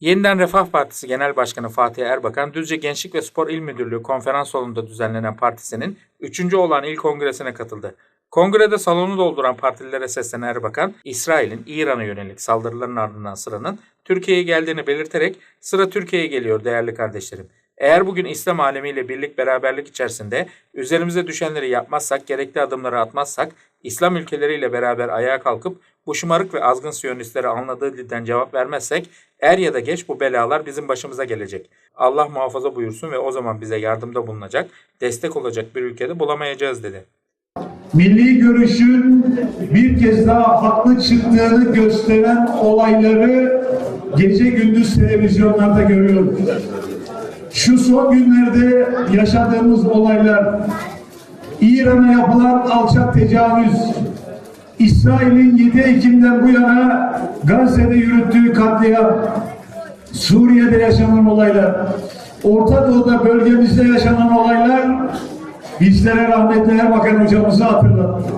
Yeniden Refah Partisi Genel Başkanı Fatih Erbakan, Düzce Gençlik ve Spor İl Müdürlüğü konferans salonunda düzenlenen partisinin 3. olan il kongresine katıldı. Kongrede salonu dolduran partililere seslenen Erbakan, İsrail'in İran'a yönelik saldırıların ardından sıranın Türkiye'ye geldiğini belirterek sıra Türkiye'ye geliyor değerli kardeşlerim. Eğer bugün İslam alemiyle birlik beraberlik içerisinde üzerimize düşenleri yapmazsak, gerekli adımları atmazsak, İslam ülkeleriyle beraber ayağa kalkıp bu şımarık ve azgın siyonistlere anladığı dilden cevap vermezsek er ya da geç bu belalar bizim başımıza gelecek. Allah muhafaza buyursun ve o zaman bize yardımda bulunacak, destek olacak bir ülkede bulamayacağız dedi. milli görüşün bir kez daha haklı çıktığını gösteren olayları gece gündüz televizyonlarda görüyoruz. Şu son günlerde yaşadığımız olaylar, İran'a yapılan alçak tecavüz, İsrail'in 7 Ekim'den bu yana Gazze'de yürüttüğü katliam, Suriye'de yaşanan olaylar, Orta Doğu'da bölgemizde yaşanan olaylar bizlere rahmetli Erbakan hocamızı hatırlattı.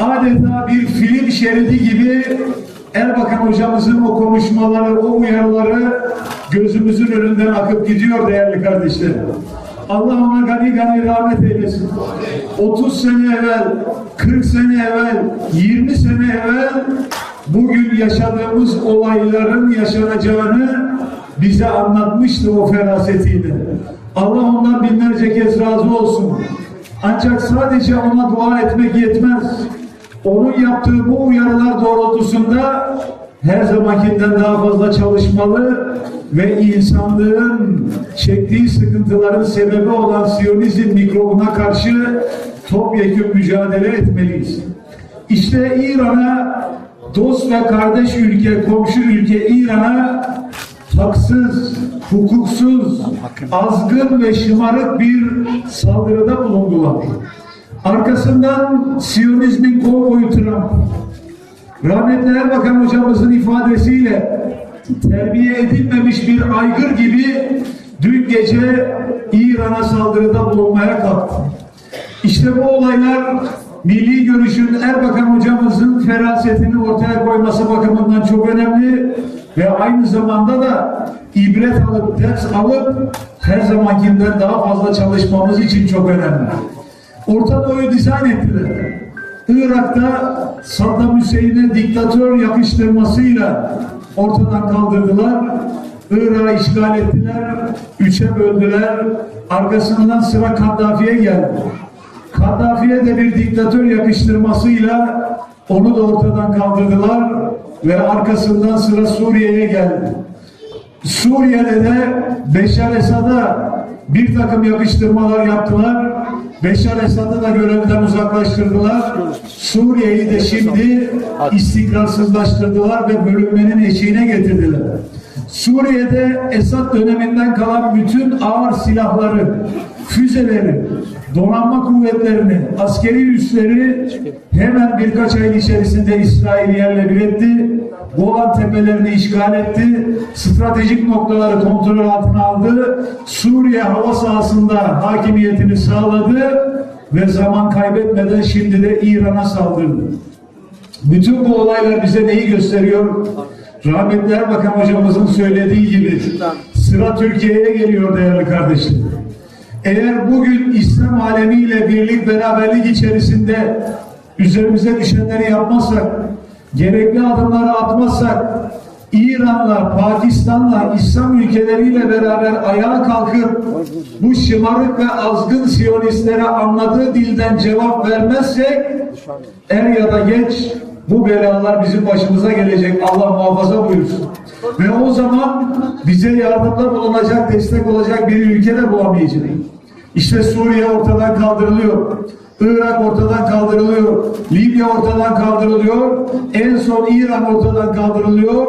Adeta bir film şeridi gibi Erbakan hocamızın o konuşmaları, o uyarıları gözümüzün önünden akıp gidiyor değerli kardeşlerim. Allah ona gani gani rahmet eylesin. 30 sene evvel, 40 sene evvel, 20 sene evvel bugün yaşadığımız olayların yaşanacağını bize anlatmıştı o ferasetiyle. Allah ondan binlerce kez razı olsun. Ancak sadece ona dua etmek yetmez. Onun yaptığı bu uyarılar doğrultusunda her zamankinden daha fazla çalışmalı ve insanlığın çektiği sıkıntıların sebebi olan Siyonizm mikrobuna karşı topyekun mücadele etmeliyiz. İşte İran'a dost ve kardeş ülke, komşu ülke İran'a haksız, hukuksuz, azgın ve şımarık bir saldırıda bulundular. Arkasından Siyonizmin kovboyu Trump, rahmetli Erbakan hocamızın ifadesiyle terbiye edilmemiş bir aygır gibi dün gece İran'a saldırıda bulunmaya kalktı. İşte bu olaylar milli görüşün Erbakan hocamızın ferasetini ortaya koyması bakımından çok önemli ve aynı zamanda da ibret alıp ders alıp her zamankinden daha fazla çalışmamız için çok önemli. Orta Doğu'yu dizayn ettiler. Irak'ta Saddam Hüseyin'e diktatör yakıştırmasıyla ortadan kaldırdılar. Irak'ı işgal ettiler, üçe böldüler. Arkasından sıra Kaddafi'ye geldi. Kaddafi'ye de bir diktatör yakıştırmasıyla onu da ortadan kaldırdılar ve arkasından sıra Suriye'ye geldi. Suriye'de de Beşar Esad'a bir takım yakıştırmalar yaptılar. Beşar Esad'ı da görevden uzaklaştırdılar. Suriye'yi de şimdi istikrarsızlaştırdılar ve bölünmenin eşiğine getirdiler. Suriye'de Esad döneminden kalan bütün ağır silahları, füzeleri, donanma kuvvetlerini, askeri üsleri hemen birkaç ay içerisinde İsrail yerle bir etti. Golan tepelerini işgal etti. Stratejik noktaları kontrol altına aldı. Suriye hava sahasında hakimiyetini sağladı ve zaman kaybetmeden şimdi de İran'a saldırdı. Bütün bu olaylar bize neyi gösteriyor? Rahmetli Erbakan hocamızın söylediği gibi sıra Türkiye'ye geliyor değerli kardeşlerim. Eğer bugün İslam alemiyle birlik beraberlik içerisinde üzerimize düşenleri yapmazsak, gerekli adımları atmazsak, İran'la, Pakistan'la, İslam ülkeleriyle beraber ayağa kalkıp bu şımarık ve azgın siyonistlere anladığı dilden cevap vermezsek er ya da geç bu belalar bizim başımıza gelecek. Allah muhafaza buyursun. Ve o zaman bize yardımda bulunacak, destek olacak bir ülke de bulamayacağız. İşte Suriye ortadan kaldırılıyor. Irak ortadan kaldırılıyor. Libya ortadan kaldırılıyor. En son İran ortadan kaldırılıyor.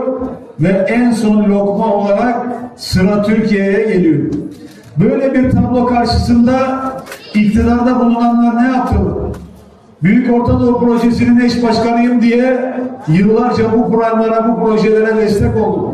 Ve en son lokma olarak sıra Türkiye'ye geliyor. Böyle bir tablo karşısında iktidarda bulunanlar ne? Büyük Orta Doğu Projesi'nin eş başkanıyım diye yıllarca bu programlara, bu projelere destek oldu.